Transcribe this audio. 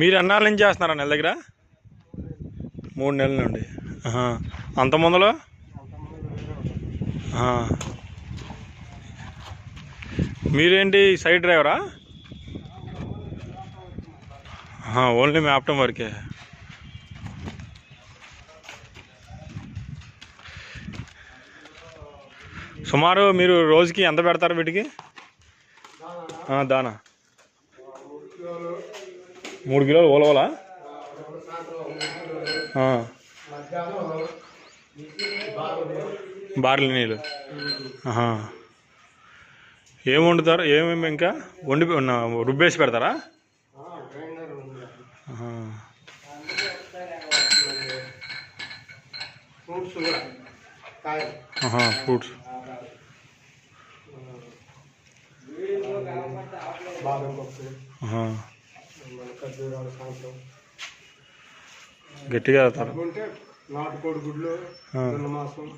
మీరు ఎన్నాళ్ళ నుంచి చేస్తున్నారా నెల దగ్గర? మూడు నెలల నుండి. అంత ముందులో. మీరేంటి సైడ్ డ్రైవరా? ఓన్లీ మ్యాప్టం వరకే. సుమారు మీరు రోజుకి ఎంత పెడతారు వీటికి? దానా. మూడు కిలోలు ఓలవలా? బార్లీ నీళ్ళు. ఏం వండుతారు? ఏమేమి ఇంకా? వండి రుబ్బేసి పెడతారా? ఫ్రూట్స్. బాదం పప్పు మన ఖర్జూరాలు సాయంత్రం గట్టిగా అవుతారు నాటుకోడి గుడ్లు మాసం.